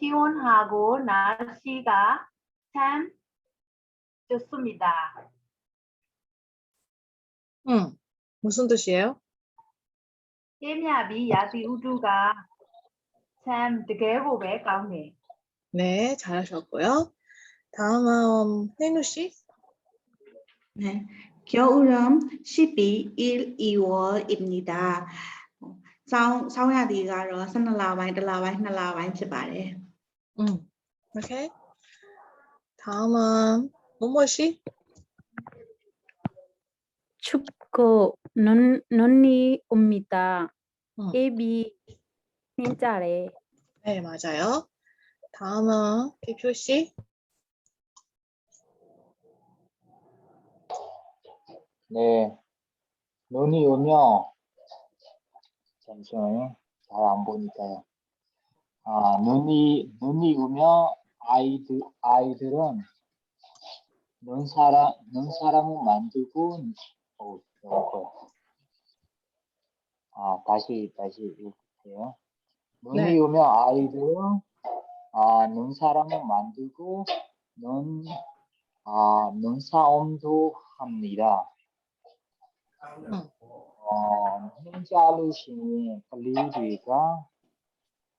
시원하고 날씨가 참 좋습니다. 응. 무슨 뜻이에요? 깨미야비 야디 우주가 참 되게고 왜 가운데 네, 잘하셨고요. 다음은 혜누 씨. 네, 겨울은 12일 2월입니다. sau sau nhà thì gà rồi sân là bài là bài là bài chỉ bài 응. 오케이. 다음은 모모 씨. 춥고 눈 눈이 옵니다. 응. 애비 진짜래. 네, 맞아요. 다음은 비표 씨. 네, 눈이 오면 잠시만요. 잘 안 보니까요. 아, 눈이 눈이 오면 아이들 아이들은 눈 사람 눈 사람을 만들고 어, 어, 아 다시 다시 읽을게요. 눈이 네. 오면 아이들은 아, 눈 사람을 만들고 눈 아, 눈싸움도 합니다. 어, 흰자루 신이 글리우가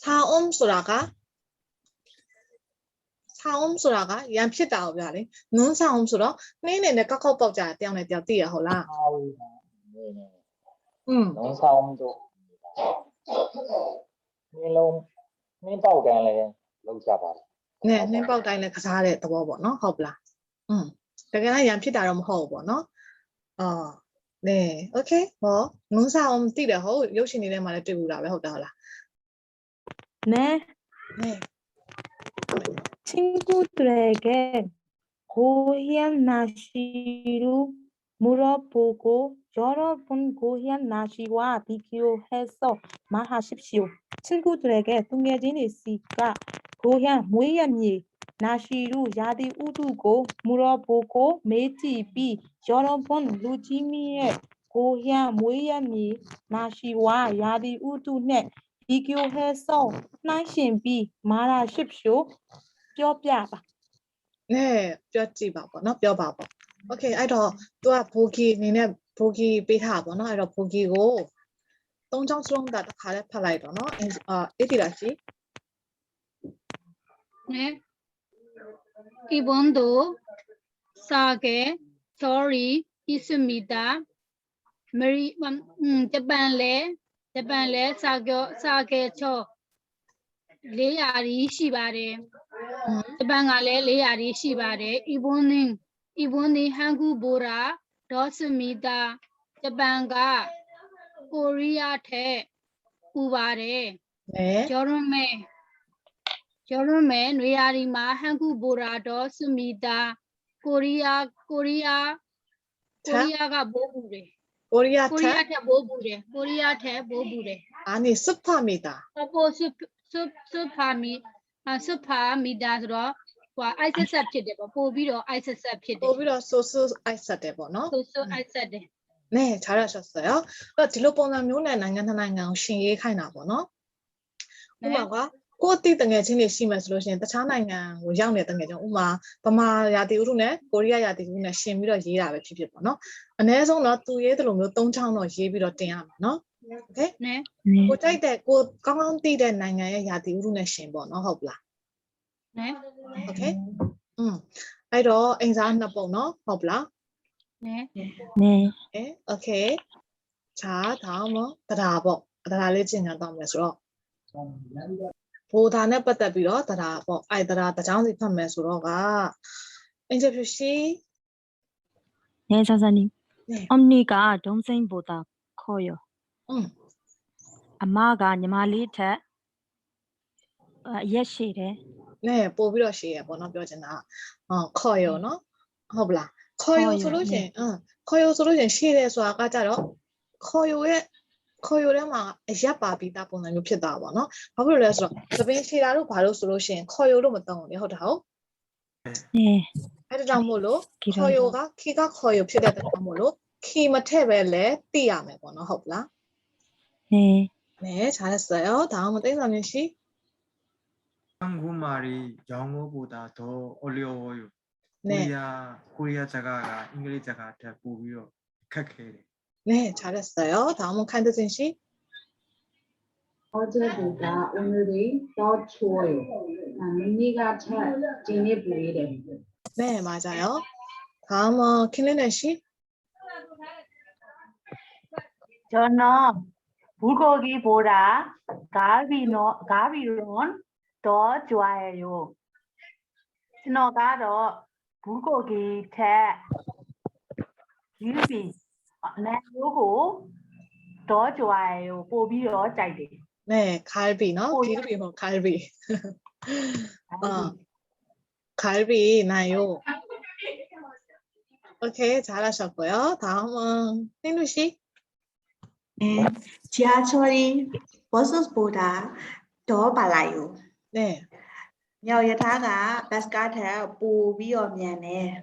사옴 소라가 사옴 소라가 양 피다고 그 래. 눈 사옴 소 라. 네네네 까까오 뻑자 때문에 때문에 띠야 होला. 네 네. 음. 눈 사옴 도. 네롱 네 뻑간 래လောက်ကြပါတယ်။နဲနှင်းပေါက်တိုင်းလည်းကစားတဲ့သဘောပေါ့နော်ဟုတ်ပလား။อืมတကယ်လည်းရံဖြစ်တာတော့မဟုတ်ဘူးပေါ့နော်။အော် 네, 오케이. 뭐 문사옴 띠래 호 욕심이 내 말에 띠고라 왜 하다 하라. 네. 네. 친구들에게 고향 나시로 물어보고 여러분 고향 나시와 비교해서 말하십시오. 친구들에게 동해진 있으니까 고향 모양이 နာရှီရုရာသီဥတုကိုမူရောဘိုကိုမေးကြည့်ပြီးရော်ဒန်ဘွန်လူကြီးမီရဲ့ကိုရန်မွေးရမီနာရှီဝါရာသီဥတုနဲ့ဒီကယိုဟဲဆောင်းနှိုင်းရှင်ပြီးမာရာရှစ်ရှိုပြောပြပါနဲပြောကြည့်ပါပေါ့နော်ပြောပါပေါ့โอเคအဲ့တော့ तू ကဘိုဂီအနေနဲ့ဘိုဂီပေးထားပါနော်အဲ့တော့ဘိုဂီကိုသုံးချောင်းစလုံးတာတစ်ခါလဲဖတ်လိုက်တော့နော်အာအေးဒီလားရှိနဲ even though Sage, Tori, Isumida, Mary, Japan le, Japan le, Sage, Sage cho, 400ရီးရှိပါတယ်။ဂျပန်ကလည်း400ရီးရှိပါတယ်။ even then even the hangu bora dosimita ဂျပန်ကကိုရီးယားထက်ပူပါတယ်။ဂျော်ရမဲ 습니다. 자판가 코리아 태 우바레 နဲ 여름에 여름에 뇌아리마 한국 보라도 씁니다. 코리아 코리아 자? 코리아가 뭐 부래? ကိုရီးယားထက် 코리아한테 뭐 부래? 코리아한테 뭐 부래? အာနေစဖာမီတာ 아보 습습 습파미 아 습파미다 ဆိုတော့ဟိုအိုက်ဆက်ဆက်ဖြစ်တယ်ပေါ့ပို့ပြီးတော့အိုက်ဆက်ဆက်ဖြစ်တယ် ပို့ပြီးတော့ source အိုက်ဆက်တယ်ပေါ့နော် ဆိုဆိုအိုက်ဆက်တယ် နဲ잘하셨어요အဲ့တော့ဒီလိုပုံစံမျိုးနဲ့နိုင်ငံတစ်နိုင်ငံကိုရှင်ရေးခိုင်းတာပေါ့နော်ဥပမာ ကိုအသိတငယ်ချင်းတွေရှိမှဆိုလို့ရှိရင်တခြားနိုင်ငံကိုရောက်နေတဲ့တငယ်ချင်းဥမာဗမာရာသီဥတုနဲ့ကိုရီးယားရာသီဥတုနဲ့ရှင်ပြီးတော့ရေးတာပဲဖြစ်ဖြစ်ပေါ့နော်အ ਨੇ ဆုံးတော့သူရေးတယ်လို့မျိုး၃ချောင်းတော့ရေးပြီးတော့တင်ရမှာနော်โอเคနော်ကိုကြိုက်တဲ့ကိုကောင်းကောင်းသိတဲ့နိုင်ငံရဲ့ရာသီဥတုနဲ့ရှင်ပေါ့နော်ဟုတ်လားနော်โอเคอืมအဲ့တော့အင်စားနှစ်ပုံနော်ဟုတ်ပလားနော်နော်အဲโอเคခြားထောင်းမတဒါပေါ့တဒါလေးကျင်ညာတောင်းမယ်ဆိုတော့ ဘူဒါနဲ့ပတ်သက်ပြီးတော့တရားပေါ့အဲ့တရားတစ်ချောင်းစီဖတ်မယ်ဆိုတော့ကအင်တာဗျူးရှိ 네, 선생님. 네. 언니가 동생보다 커요. 응. 엄마가ညီမလေးထက် ရက်ရှိတယ် နဲ့ပို့ပြီးတော့ရှည်ရပေါ့နော်ပြောချင်တာကအော်ခေါ်ရုံနော်ဟုတ်ပလားခေါ်ရုံဆိုလို့ရှရင်အင်းခေါ်ရုံဆိုလို့ရှရင် ခေါ်ရိုထဲမှာအရက်ပါပြီးတာပုံစံမျိုးဖြစ်သွားပါတော့။ဘာဖြစ်လို့လဲဆိုတော့သပင်းခြေတာတို့ဘာလို့ဆိုလို့ရှိရင်ခေါ်ရိုလို့မသုံးဘူးလေဟုတ်တာဟုတ်။အဲအဲ့ဒါကြောင့်မို့လို့ခေါ်ရိုကခီကခေါ်ရိုဖြစ်တဲ့အတွက်မို့လို့ခီမထည့်ပဲလဲသိရမယ်ပေါ့နော်ဟုတ်လား။ဟင်းမဲချားရစရောဒါမှမသိဆောင်နေရှိ။ဟန်ဂူမာရီရောင်းဖို့တာတော့အော်လီယိုကိုရီးယားကိုရီးယားစကားကအင်္ဂလိပ်စကားထက်ပိုပြီးတော့ခက်ခဲတယ် 네 잘했어요 다음은 칸드진 씨 어제보다 오늘이 더 추워요. 아, 미니가 차 진해 보이래. 네, 맞아요. 다음은 킬리네 씨. 저는 불고기보다 갈비론 더 좋아해요. 저는 불고기 대 갈비, 네, 요거 더 좋아해요. 보비요, 짜이디. 네, 갈비, 너? 오, 기름이 뭐 갈비. 어, 갈비, 나요. 오케이, 잘하셨고요. 다음은 땡루 씨. 네, 지하철이 버스보다 더 빨라요. 네, 여기다가 버스가 더 보비어 미안해.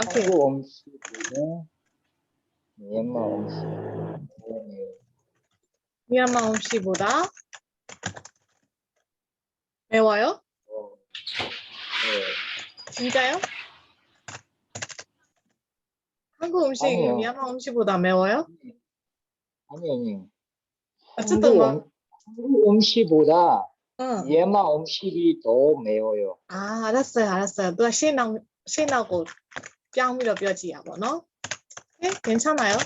오케이 한국 음식은 미얀마 음식 네. 미얀마 음식보다 매워요? 어, 네. 진짜요? 한국 음식이 아니요. 미얀마 음식보다 매워요? 아니 아니 어쨌든 한국, 뭐 음, 한국 음식보다 응. 미얀마 음식이 더 매워요. 아, 알았어요, 알았어요. 누가 신나고, 신나고 ပြောင်းပြီးတော့ပြောကြည့်ရပါတော့။ဟဲ့ခင်ချနာရော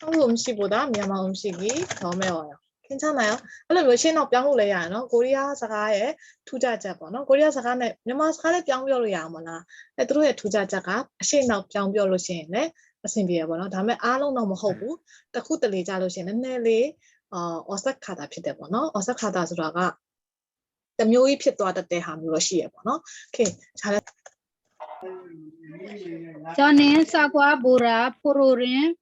ဟုတ်ဘူးမရှိဘူးဒါမြန်မာမရှိကြီးတော့မဲ့ရောခင်ချနာရောအဲ့လိုမျိုးရှင်းတော့ပြောင်းလို့လည်းရတယ်နော်ကိုရီးယားစကားရဲ့ထူးခြားချက်ပေါ့နော်ကိုရီးယားစကားနဲ့မြန်မာစကားလည်းပြောင်းပြောလို့ရအောင်မလားအဲ့သူတို့ရဲ့ထူးခြားချက်ကအရှိန်တော့ပြောင်းပြောလို့ရှိရင်လည်းအဆင်ပြေရပါတော့ဒါပေမဲ့အားလုံးတော့မဟုတ်ဘူးတခုတလေကြလို့ရှိရင်နည်းနည်းလေးအော်ဆက်ခါတာဖြစ်တယ်ပေါ့နော်အော်ဆက်ခါတာဆိုတာကတမျိုးကြီးဖြစ်သွားတတ်တဲ့ဟာမျိုးတော့ရှိရပေါ့နော်โอเคဒါလည်း 저는 사과 보라 포로는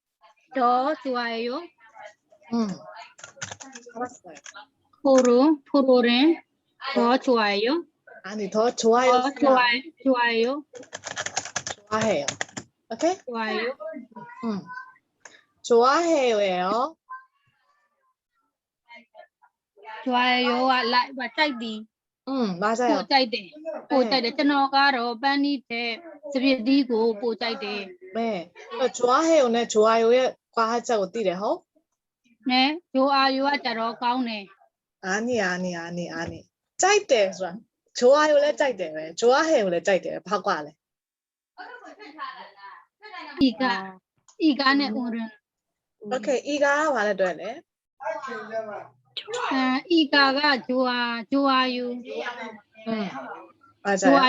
더 좋아해요. อืม 알았어요 포로 포로는 더 좋아해요. 아니 더 좋아요. 더 좋아 좋아해요. 좋아해요. 오케이? 좋아해요. 음 좋아해요예요. 좋아 อืมဘာစားရကိုကြိုက်တယ်ကိုကြိုက်တယ်ကျွန်တော်ကတော့ပန်းနီးတဲ့စပစ်တီးကိုပိုကြိုက်တယ်မဲဂျွာဟဲကိုနဲ့ဂျွာယိုရဲ့ကွာဟချက်ကိုသိတယ်ဟုတ်နဲဂျိုအာယိုကကြတော့ကောင်းတယ်အာနီအာနီအာနီအာနီကြိုက်တယ်ဆိုတာဂျိုအာယိုလည်းကြိုက်တယ်ပဲဂျွာဟဲကိုလည်းကြိုက်တယ်ဘာကွာလဲอีกาอีกาเนี่ยอุรุนโอเคอีกาก็มาแล้วด้วยแหละ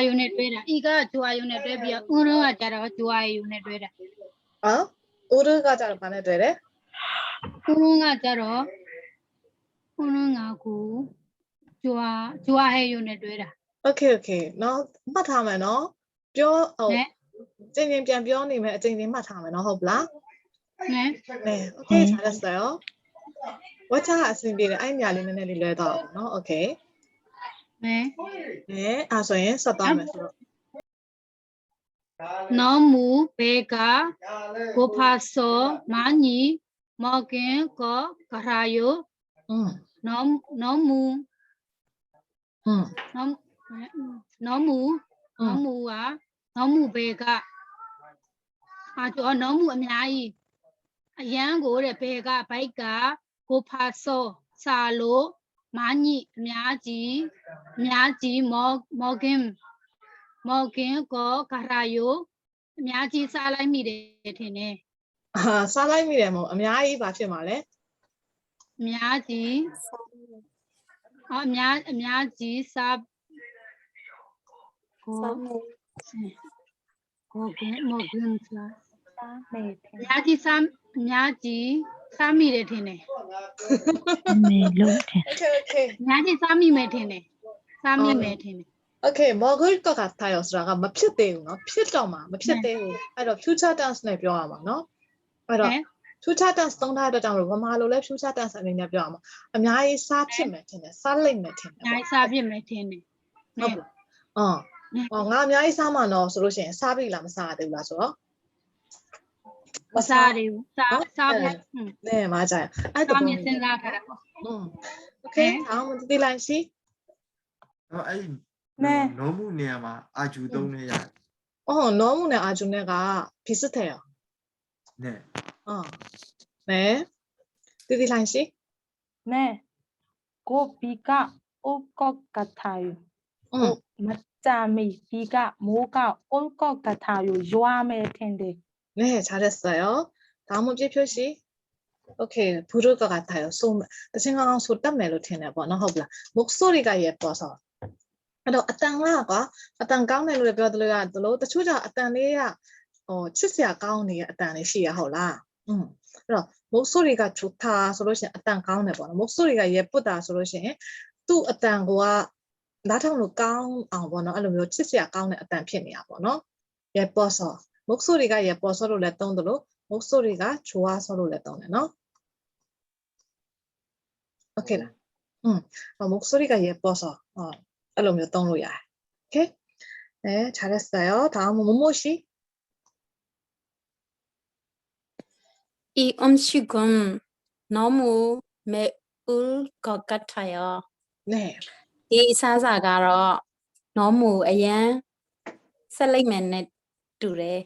요네 되라. 이가 좋아요네 되비야. 오른가 자로 좋아요네 되라. 어 우르가 잘 말해 줘야 돼 오른가 자로 오른하고 좋아 좋아해요네 되라. 오케이 오케이 เนาะမှတ်ထားမယ်เนาะပြောဟို 네. ကျင်းချင်းပြန်ပြောနေမယ်အကျဉ်းချင်းမှတ်ထားမယ်เนาะဟုတ်ပလား 네. 네 오케이 잘했어요 ဝါချအဆင်ပြေတယ်အဲ့မြလေးနည်းနည်းလေးလွဲသွားအောင်နော် okay မဲအဲအဲဆိုရင်ဆက်သွားမယ်ဆိုတော့နောမူဘေကာဂိုဖာဆောမာနီမော်ကင်ကောကရာယိုနောနောမူဟွန်းနောနောမူနောမူကနောမူဘေကအာကျော်နောမူအများကြီးအရန်ကိုတဲ့ဘေကဘိုက်က ကိုဖာစောစာလိုမာညိအများကြီးအများကြီးမောမောဂင်မောဂင်ကိုကရာယိုအများကြီးစားလိုက်မိတယ်ထင်တယ်ဟာစားလိုက်မိတယ်မို့အများကြီးဘာဖြစ်မှာလဲအများကြီးအော်အများအများကြီးစားကိုကိုကမောဂင်စားစားမယ်အများကြီးစား အများကြီးစားမိတယ်ထင်တယ် မေလို့ထင် โอเคโอเค အများကြီးစားမိမယ်ထင်တယ်စားမိမယ်ထင်တယ် โอเคမော်ဂတ်ကကထားရဆိုတာကမဖြစ်သေးဘူးเนาะဖြစ်တော့မှာမဖြစ်သေးဘူးအဲ့တော့ future tense နဲ့ပြောရမှာเนาะအဲ့တော့ ဟဲ့ future tense သုံးထားတဲ့ကြောင့်လို့ဗမာလိုလဲ future tense အနေနဲ့ပြောရမှာအများကြီးစားဖြစ်မယ်ထင်တယ်စားလိမ့်မယ်ထင်တယ် အများကြီးစားပြစ်မယ်ထင်တယ် ဟုတ်ဘူးအော်အော်ငါအများကြီးစားမှာတော့ဆိုလို့ရှိရင်စားပြီလားမစားရသေးဘူးလားဆိုတော့ Rosário. Tá, tá. 네, 맞아요. 아, 또 Tome esse lá, cara. 음. 오케이. 네. 다음은 디란 씨. 어, 아이 음, 네. 너무 내야마 아주 음. 동네야. 어, 너무네 아주 내가 비슷해요. 네. 어. 네. 디란 씨. 네. 곧 비가 올 것 같아요. 음. 맞자매 비가 뭐가 올 것 같아요. 요암의 텐데. ထာယ อืม မကြမီဘီကမိုးကအိုကောကထာယရွာမယ်ထင်တယ် 네, 잘했어요. 다음 문제 표시. 오케이, 부를 것 같아요. 소, 생각하면 소땀 멜로디네, 뭐, 너 허블라. 목소리가 예뻐서. 그래도 어떤가가 어떤 가운데로 배워들어야 들어, 또 초자 어떤 애야, 어, 치스야 가운데 어떤 애시야 허라. 응. 그럼 목소리가 좋다, 소로시 어떤 가운데 봐. 목소리가 예쁘다, 소로시 또 어떤 거와 나타나는 가운, 아, 뭐, 너, 알로 치스야 가운데 어떤 편이야, 뭐, 너. 예뻐서. 목소리가 예뻐서로 냈던대로 목소리가 좋아서로 냈던데 너 오케이 나 응. 어, 목소리가 예뻐서 어 알람 냈던로야 오케이 네 잘했어요 다음은 무엇이 이 음식은 너무 매울 것 같아요. 네. 이 사사가로 너무 애양 설레이맨에 두래.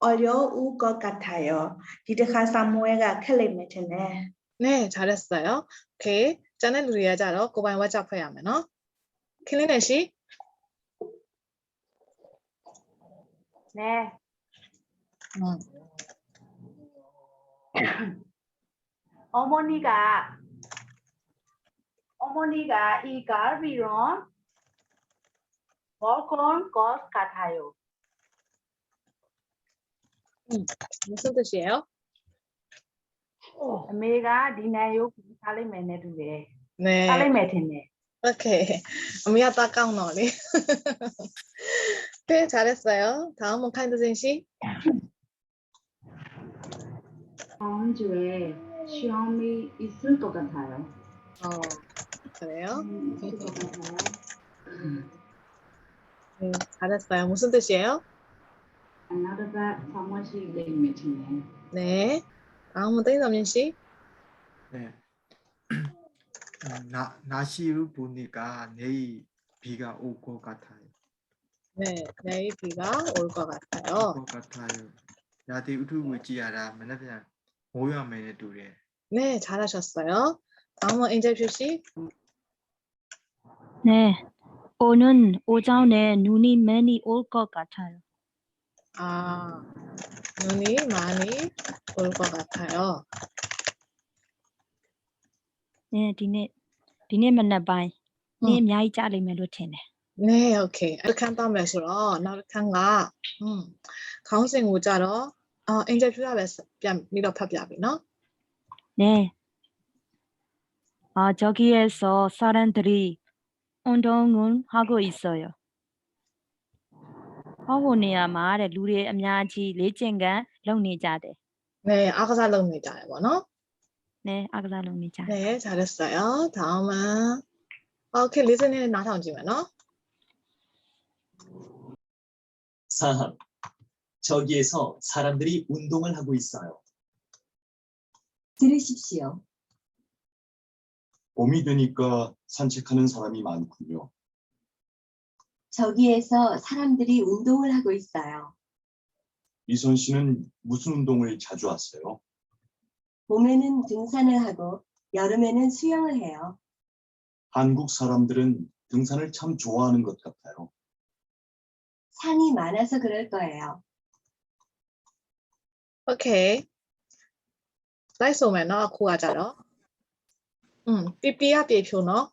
어려울 것 같아요. 디드카 사무엘가 클레메트네. 네 잘했어요 오케이 짠의 누리야 자로 고바인 와짝 해야 하면 어 킬리네 씨 네. 음. 어머니가 어머니가 이 갈비론 먹은 것 같아요. 무슨 뜻이에요? 어머니가 디나요 살리면 되네. 네 되네. 오케이. 어미야 따까우너리. 네, 잘했어요. 다음은 카인드센 씨. 다음 주에 시험이 있을 것 같아요. 어, 그래요? 있을 것 같아요. 네, 잘했어요. 무슨 뜻이에요? Another 사무실 메이팅에 네. 다음은 땡서민 씨. 네. 나 나시루 보니까 내일 비가 올 것 같아요. 네, 내일 비가 올 것 같아요. 올 것 같아요. 야디 우투고 지야라 맨날 모여매네 두래. 네, 잘하셨어요. 다음은 인재표 씨. 네. 오는 오전에 눈이 많이 올 것 같아요. 아, 눈이 많이 올 것 같아요. 네, 디네 디네 만나 바이. 네, 많이 짜리 메로 테네. 네, 오케이. 이렇게 한다면 서로 나르칸가 음. 강생 오자로 어, 인터뷰가 몇 미러 파비아비 너? 네. 아, 저기에서 사람들이 운동을 하고 있어요. ဟောဖို့နေရာမှာတဲ့လူတွေအများကြီးလေ့ကျင့်ခန်းလုပ်နေကြတယ် 네, 아가사 롱니 잘해보노? 네, 잘했어요. 다음은 오케이, 리스닝 나타온 지면어 사항. 저기에서 사람들이 운동을 하고 있어요. 들으십시오. 봄이 되니까 산책하는 사람이 많군요. 저기에서 사람들이 운동을 하고 있어요. 이선 씨는 무슨 운동을 자주 하세요? 봄에는 등산을 하고 여름에는 수영을 해요. 한국 사람들은 등산을 참 좋아하는 것 같아요. 산이 많아서 그럴 거예요. 오케이. လိုက်ဆိုမယ်နော်အခုကကြတော့อืมပြပြရပြေဖြိုနော်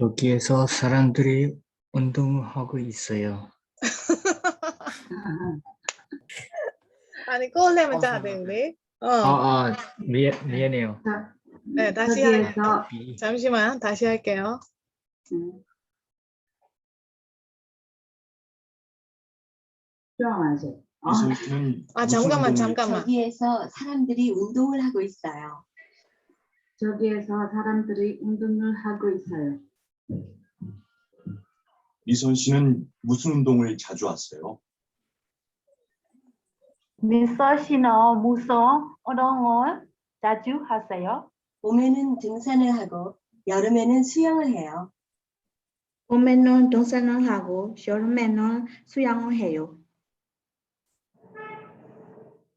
여기에서 사람들이 운동하고 있어요. 아니, 콜레면 어, 어, 어. 아, 아, 자, 네. 어. 아, 미안 미안해요. 네, 다시 할게요. 잠시만. 다시 네. 할게요. 네. 아, 잠깐만. 잠깐만. 여기에서 사람들이 운동을 하고 있어요. 저기에서 사람들이 운동을 하고 있어요. 이선 씨는 무슨 운동을 자주 하세요? 미서시노 무서 어동을 자주 하세요. 봄에는 등산을 하고 여름에는 수영을 해요. 봄에는 등산을 하고 여름에는 수영을 해요.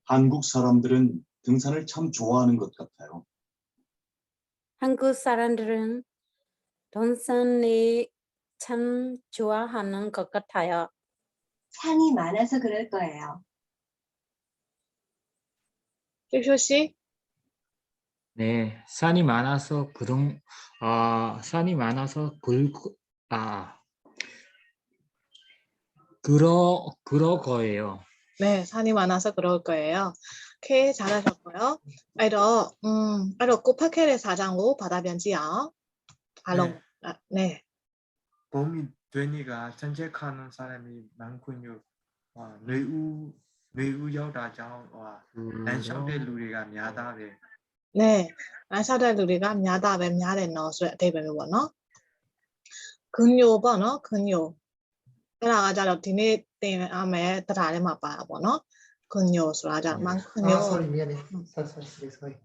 한국 사람들은 등산을 참 좋아하는 것 같아요. 한국 사람들은 런슨이 참 좋아하는 것 같아요. 상이 많아서 그럴 거예요. 섹쇼 씨, 네, 산이 많아서 그런 아 산이 많아서 글아 그러 그러 거예요. 네, 산이 많아서 그럴 거예요. 오케이, 잘하셨고요. 1로, 음, 1로 9파케를 사장고 받아변지요. အားလုံးနဲပုံမီတွေနေကစံချက်ခါနန်စားရမီမန်ကွညိုຫນွေဦးຫນွေဦးရောက်တာကြောင့်ဟိုလမ်းလျှောက်တဲ့လူတွေကများသားပဲနဲလမ်းလျှောက်တဲ့လူတွေကများသားပဲများတယ်နော်ဆိုတဲ့အဓိပ္ပာယ်မျိုးပေါ့နော်ကွညိုပေါ့နော်ကွညိုအဲ့ဒါကကြတော့ဒီနေ့သင်အားမယ်တရားထဲမှာပါတာပေါ့နော်ကွညိုဆိုတာကြမန်ကွညို sorry မြန်နေဆက်ဆက် sorry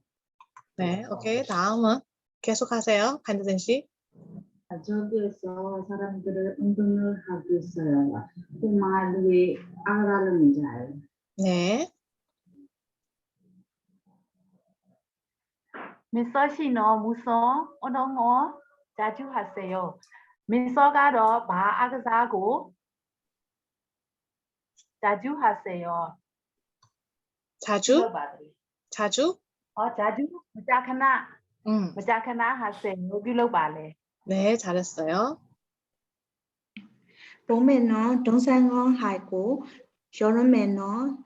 နဲ okay ဒါအောင်မ 계속하세요. 한두진 씨. 저기에서 사람들을 운동을 하고 있어요. 그 말이 알아는 잘. 네. 미서시노 무서 어동을 자주 하세요. 바 아그사고 자주 하세요. 자주? 자주? 어 자주 무자카나 음. 무자카나 하세요. 여기로 발래. 네, 잘했어요. 봄에는 등산을 하고 여름에는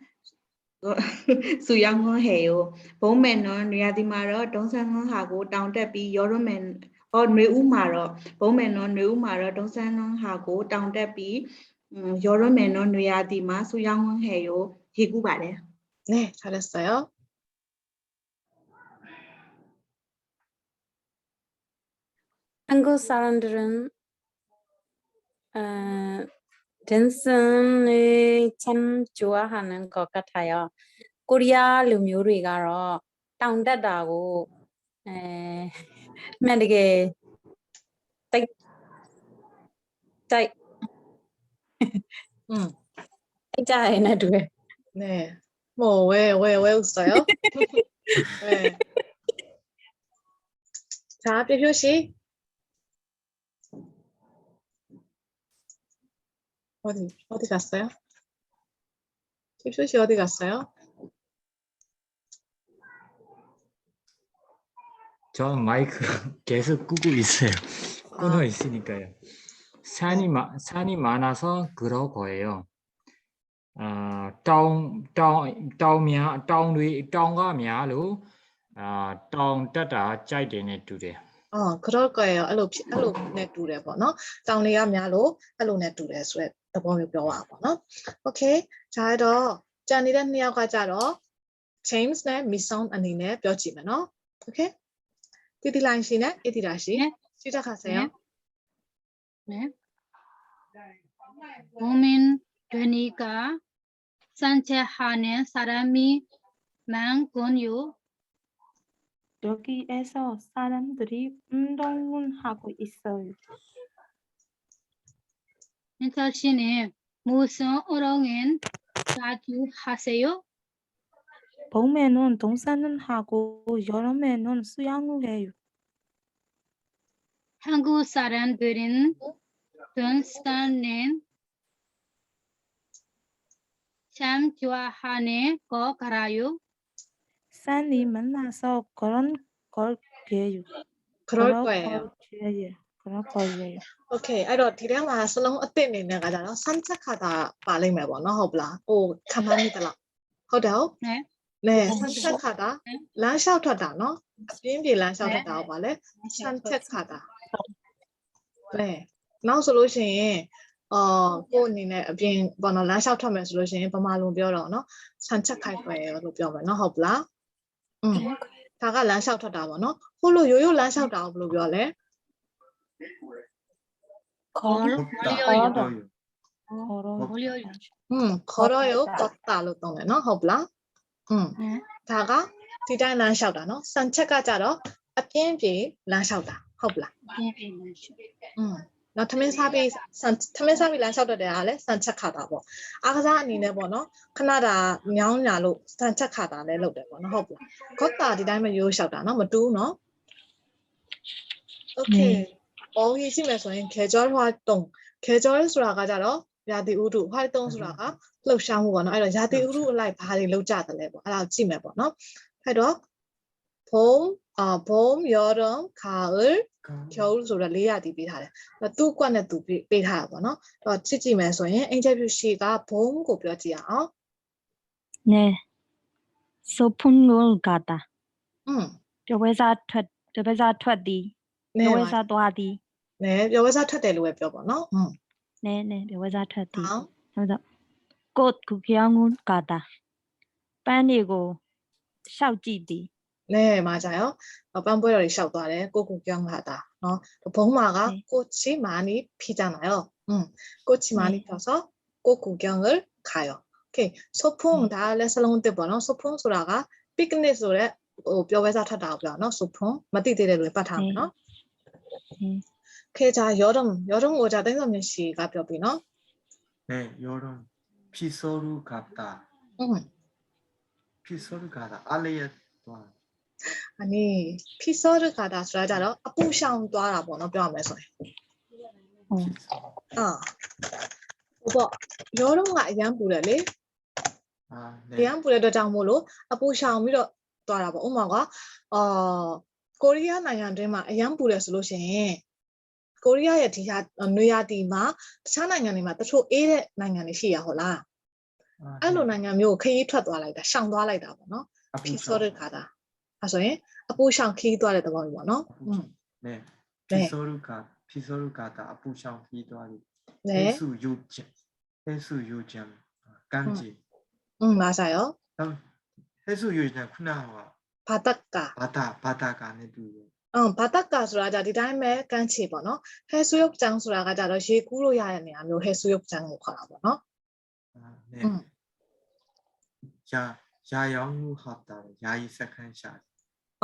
수영을 해요. 봄에는 야디마로 등산을 하고 다운대비 여름에는 어 뇌우마로 봄에는 뇌우마로 등산을 하고 다운대비 음, 여름에는 뇌야디마 수영을 해요. 희구 말해. 네, 잘했어요. 한국 사람들은 어, 댄스를 참 좋아하는 것 같아요. 코리아 루묘리 가러 땅다다고 만약에 딱, 딱, 음. 짜이나 두에. 네. 뭐, 왜, 왜, 왜 웃어요? 네. 자, 표시. 어디, 어디 갔어요? 칩수씨 어디 갔어요? 전 마이크 계속 끄고 있어요. 아. 끊어 아. 있으니까요. 산이 마, 산이 많아서 그럴 거예요. 아, 땅, 땅, 땅이야, 땅이, 땅과 미야로 아, 땅 따다 짜이드네 두대. 어, 그럴 거예요. 알로, 알로 네 두대 뭐, 너? 땅이야 미야로 알로 네 두대. 그래서 သဘောမျိုးပြောရပါပေါ့နော်။ Okay. ဂျာတော့ကြံနေတဲ့နှစ်ယောက်ကကြတော့ James နဲ့ Miss Song အနေနဲ့ပြောကြည့်မယ်နော်။ Okay. တီတီလိုင်းရှိနဲ့အတီတာရှိရှိတက်ခါဆယ်ရော 네. 봄인 되니까 산책하는 사람이 많군요. 여기에서 사람들이 운동을 하고 있어요. 씨는 무슨 운동은 자주 하세요? 봄에는 등산을 하고 여름에는 수영을 해요. 한국 사람들은 등산은 참 좋아하는 거 알아요? 산이 만나서 그런 걸 게요. 그럴 거예요. 거예요. ကတော့ပေါ်ရရ Okay အဲ့တော့ဒီထဲမှာစလုံးအစ်စ်အနေနဲ့ကကြတော့စမ်းချက်ခါတာပါလိမ့်မယ်ပေါ့နော်ဟုတ်ပလားဟိုခံမမိတလားဟုတ်တယ်ဟုတ်နဲနဲစမ်းချက်ခါတာလမ်းလျှောက်ထွက်တာနော်အပြင်းပြေလမ်းလျှောက်ထွက်တာဟုတ်ပါလေစမ်းချက်ခါတာနဲနောက်ဆိုလို့ရှိရင်အော်ကိုအနေနဲ့အပြင်ပေါ့နော်လမ်းလျှောက်ထွက်မယ်ဆိုလို့ရှိရင်ဗမာလုံပြောတော့နော်စမ်းချက်ခိုက်ွယ်လို့ပြောမယ်နော်ဟုတ်ပလားอืมဒါကလမ်းလျှောက်ထွက်တာပေါ့နော်ဟိုလိုရိုးရိုးလမ်းလျှောက်တာကိုဘယ်လိုပြောလဲ 걸어 걸어 요. 걸어 걸려 요. 음 걸어요 걷다로 떠네 너ဟုတ်လား음 다가 ဒီတိုင်းလမ်းလျှောက်တာနော်စံချက်ကကြတော့အပြင်းပြေလမ်းလျှောက်တာဟုတ်လားအပြင်းပြေလမ်းလျှောက်อืมနော်သမင်းစားပြီးစံသမင်းစားပြီးလမ်းလျှောက်တဲ့တရားလဲစံချက်ခါတာပေါ့အားကစားအနေနဲ့ပေါ့နော်ခဏတာမြောင်းညာလို့စံချက်ခါတာလဲလုပ်တယ်ပေါ့နော်ဟုတ်လားဂေါတာဒီတိုင်းမရိုးလျှောက်တာနော်မတူးနော် Okay ပုံကြီးရှိမယ်ဆိုရင်ခေကျော်ဟွာတုံခေကျော်ဆိုတာကကြတော့ရာသီဥတုဟွာတုံဆိုတာကလှုပ်ရှားမှုပေါ့နော်အဲ့တော့ရာသီဥတုအလိုက်ဘာတွေလောက်ကြတယ်လဲပေါ့အဲ့ဒါကိုကြည့်မယ်ပေါ့နော်အဲ့တော့ဘုံအာဘုံယောရုံခါအယ်ကျော်ဆိုတော့လေးရာတီပေးထားတယ်။သူ့ကွက်နဲ့သူပေးထားတာပေါ့နော်။အဲ့တော့ကြည့်ကြည့်မယ်ဆိုရင် interview sheet ကဘုံကိုပြောကြည့်အောင်။နဲဆိုဖုန်ငုံကတာ။อืมပြောပွဲစားထွက်ပြောပွဲစားထွက်သည်။ နည်းဝဲစားသွားသည်နည်းပြောဝဲစားထွက်တယ်လို့ပဲပြောပါနော်ဟုတ်နည်းနည်းပြောဝဲစားထွက်သည်ဟုတ်တော့ကိုကုကယောင်းကုကာတာပန်းတွေကိုရှောက်ကြည့်သည်နည်းမှာじゃရောပန်းပွဲတော်တွေရှောက်သွားတယ်ကိုကုကယောင်းကာတာနော်ဘုံမှာကကိုချီမာနီဖီကြမှာရောอืมကိုချီမာနီဖြောဆိုကိုကုကယောင်းကာယောโอเคဆိုဖုံဒါလက်စလုံးတစ်ပေါ့နော်ဆိုဖုံဆိုတာက picnic ဆိုတဲ့ဟိုပြောပွဲစားထွက်တာကိုပြောနော်ဆိုဖုံမသိသေးတဲ့လူတွေပတ်ထားမယ်နော် 네. 오케이 자 여름 여름 오자 땡섬민 씨가 뼈비 너 네, 여름 피서루 갔다. 응. 피서루 가다. 알레야 또 아니 피서를 가다ဆိုတာကြတော့အပူရှောင်သွားတာပေါ့နော်ပြောရမယ်ဆိုရင် 어. အာဟိုပေါ့ရောတော့ကအရန်ပူတယ်လေ 아, အ 네. ရန်ပူတဲ့အတွက်ကြောင့်မို့လို့အပူရှောင်ပြီးတော့သွားတာပေါ့ဥပမာကအာ ကိုရီးယားနိုင်ငံတွင်းမှာအရန်ပူတယ်ဆိုလို့ရှိရင်ကိုရီးယားရဲ့ဒီဟာနွေရာသီမှာတခြားနိုင်ငံတွေမှာတချို့အေးတဲ့နိုင်ငံတွေရှိရဟုတ်လားအဲ့လိုနိုင်ငံမျိုးကိုခရီးထွက်သွားလိုက်တာရှောင်သွားလိုက်တာပေါ့နော်ဖီဆိုတဲ့ခါတာအဲဆိုရင်အပူရှောင်ခရီးသွားတဲ့သဘောမျိုးပေါ့နော်อืมနဲဖီဆိုရုကာဖီဆိုရုကာတာအပူရှောင်ခရီးသွားတယ်နဲဆူယူချင်ဟဲဆူယူချင်ကမ်းခြေอืมမဆိုင်ရောဟဲဆူယူချင်ခုနက ဘာတက်ကဘာတာဘာတာကနဲ့တူတယ်အော်ဘာတက်ကဆိုတာじゃဒီတိုင်းပဲကန့်ချေပေါ့နော်ဟဲဆူယုတ်ကျန်းဆိုတာကじゃတော့ရေကူးလို့ရတဲ့နေရာမျိုးဟဲဆူယုတ်ကျန်းကိုခေါ်တာပေါ့နော်အဲရာရာရောင်းမှုဟာတာယာယီစခန်းရှာ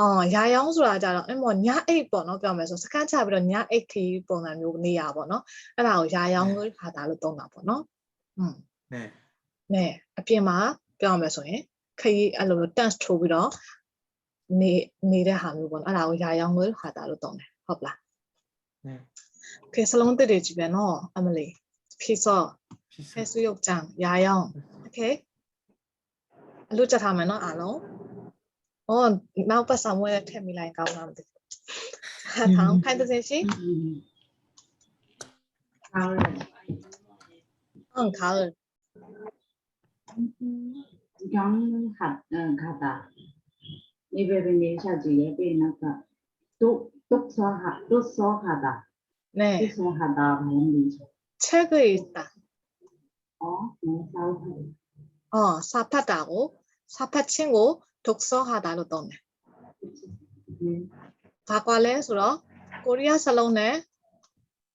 အော်ရာရောင်းဆိုတာကြတော့အဲ့မော်ညအိတ်ပေါ့နော်ပြောမယ်ဆိုစခန်းချပြီးတော့ညအိတ်ခီပုံစံမျိုးနေရပေါ့နော်အဲ့ဒါကိုရာရောင်းလို့ခါတာလို့သုံးတာပေါ့နော်อืมနဲနဲအပြင်မှာပြောမယ်ဆိုရင်ခရီးအဲ့လို tense ထိုးပြီးတော့ နေနေတဲ့ဟာမျိုးပေါ့နော်အဲ့ဒါကိုရာရောင်ငွေလို့ခေါ်တာလို့သုံးတယ်ဟုတ်လားโอเคစလုံးတစ်တွေကြည့်ပြန်နော်အမလီဖြည့်စော့ဖဲဆူရုပ်ကြံရာရောင်โอเคအလို့ကြထားမယ်နော်အားလုံးဩနောက်ပတ်ဆောင်ဝဲထည့်မိလိုက်ကောင်းလားမသိဘူးထောင်းခိုင်းတဲ့စင်ရှိခေါင်းဟုတ်ခေါင်းခေါင်းဟာဂါတာ 예배를 예사지 예배 나가 똑 똑서하 똑서하다 네 똑서하다 말하는 거죠. 책을 읽다. 어, 네, 사우하다. 어, 사파다고 사파친구 독서하다로 떠네. 네. 바과래 수로 코리아 살롱네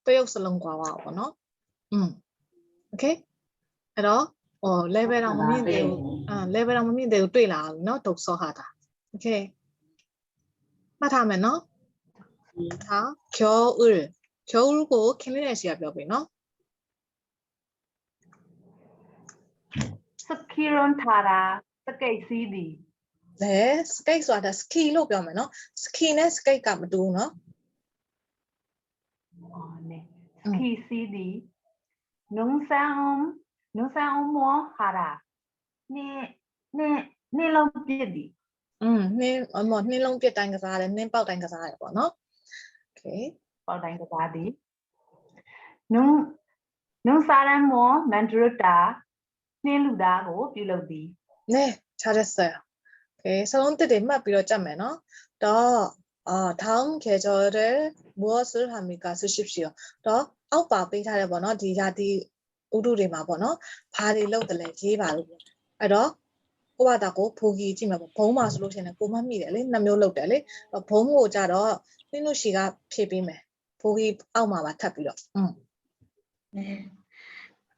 또역 살롱과 와오노. 음. 오케이. အဲ့တော့ဟို level တော့မမြင်သေးဘူးအဲ 오케 이. 맞아 하면 너? 다 겨 울. 겨울고 캐미네 씨가 벽이 너? 스키론 타 라. 스케이 시 디. 네, 스케이 쏘다 스키로 벽면 너? 스키네 스케이가 뭐두 너? 어, 네. 스키 시 디. 농사옴 농사옴 뭐 하 라. 네, 네, 네, 롬 빌 디. อืมနှင်းမော်နှင်းလုံးပြစ်တိုင်းကစားတယ်နှင်းပေါက်တိုင်းကစားတယ်ပေါ့နော်โอเคပေါက်တိုင်းကစားသည်နုံနုံစာရန်မောမန်ဒရတာနှင်းလူသားကိုပြုလုပ်သည်နဲချားရဆာโอเคစလုံးတစ်တွေမှတ်ပြီးတော့ကြက်မယ်နော်တော့အာထောင်းခေကျော်တဲ့ဘောဆူဟာမီကာဆူရှိရှိတော့အောက်ပါပေးထားတယ်ပေါ့နော်ဒီရာတီဥတုတွေမှာပေါ့နော်ဘာတွေလောက်တယ်လဲရေးပါလို့အဲ့တော့ ကိုကဒါကိုဖိုကြီးကြည့်မှာပေါ့ဘုံမှာဆိုလို့ရှိရင်ကိုမမိတယ်လေနှစ်မျိုးလောက်တယ်လေဘုံကိုကြတော့နင်းတို့ရှီကဖြည့်ပေးမယ်ဖိုကြီးအောက်မှာပါထပ်ပြီးတော့อืม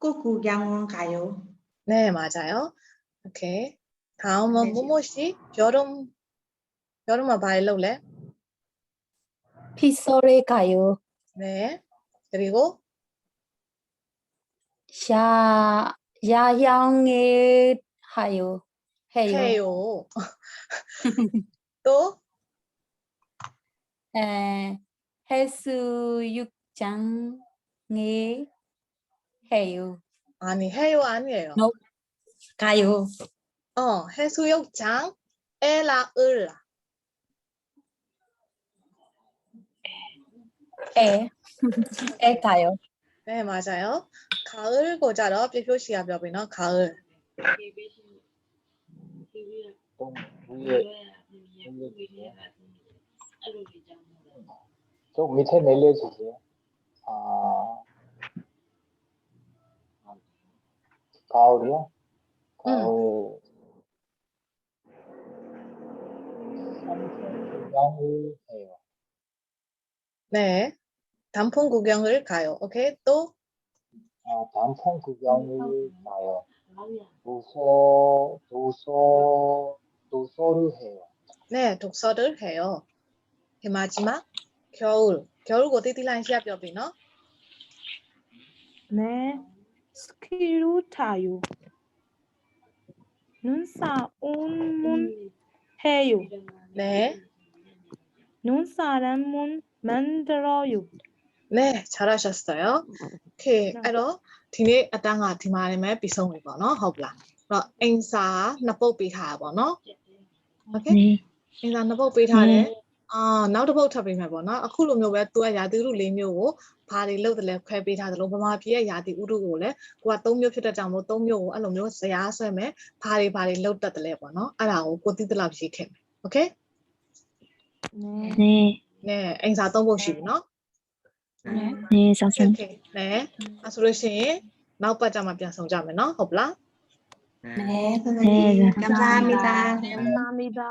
ကိုကူရံဝန်ကယောနဲမှာကြရောโอเคဒါအောင်မမို့ရှီရောတော့ရောတော့မှာဘာလို့လဲဖီဆိုရေကယောနဲတပီကိုရှာရာယောင်ငေဟာယော 해요. 해요. 또 에, 해수욕장에 해요. 아니 해요 아니에요. No. 가요. 어, 해수욕장 에라 을라. 에, 에 가요. 네, 맞아요. 가을 고자로 표표 씨가 뼈비너 가을. 동 위에 좀 밑에 내려주세요. 아, 가을이요? 가을. 구경을 해요. 네. 단풍 구경을 가요. 오케이. 또 아, 단풍 구경을 가요. 도서, 도서, 도서를 해요. 네, 독서를 해요. 그 마지막 겨울. 겨울 고디 딜라인 시합 뼈비너. 네. 스키로 타요. 눈사 온문 해요. 네. 눈사람 문 만들어요. 네, 잘하셨어요. 오케이. အဲ့တော့ ဒီနေ့အတန်းကဒီမှာနေမယ်ပြီးဆုံးပြီပေါ့နော်ဟုတ်လားအဲ့တော့အင်စာနှစ်ပုတ်ပေးထားတာပေါ့နော်โอเคအင်စာနှစ်ပုတ်ပေးထားတယ်အာနောက်တစ်ပုတ်ထပ်ပေးမယ်ပေါ့နော်အခုလိုမျိုးပဲသူကရာသီဥတု၄မျိုးကိုဘာတွေလုပ်တယ်လဲခွဲပေးထားသလိုဗမာပြည်ရဲ့ရာသီဥတုကိုလည်းကိုက၃မျိုးဖြစ်တဲ့ကြောင့်မို့၃မျိုးကိုအဲ့လိုမျိုးဇရာဆွဲမယ်ဘာတွေဘာတွေလုပ်တတ်တယ်လဲပေါ့နော်အဲ့ဒါကိုကိုသိသလောက်ရေးခဲ့မယ်โอเคနဲနဲအင်စာ၃ပုတ်ရှိပြီနော် ။။နေဆောက်စင် Okay. နဲအဲဆိုလို့ရှိရင်နောက်ပတ်ကြမှာပြန်ဆောင်ကြမယ်နော်ဟုတ်ပလား 네, 선생님. 네, 감사합니다. 감사합니다.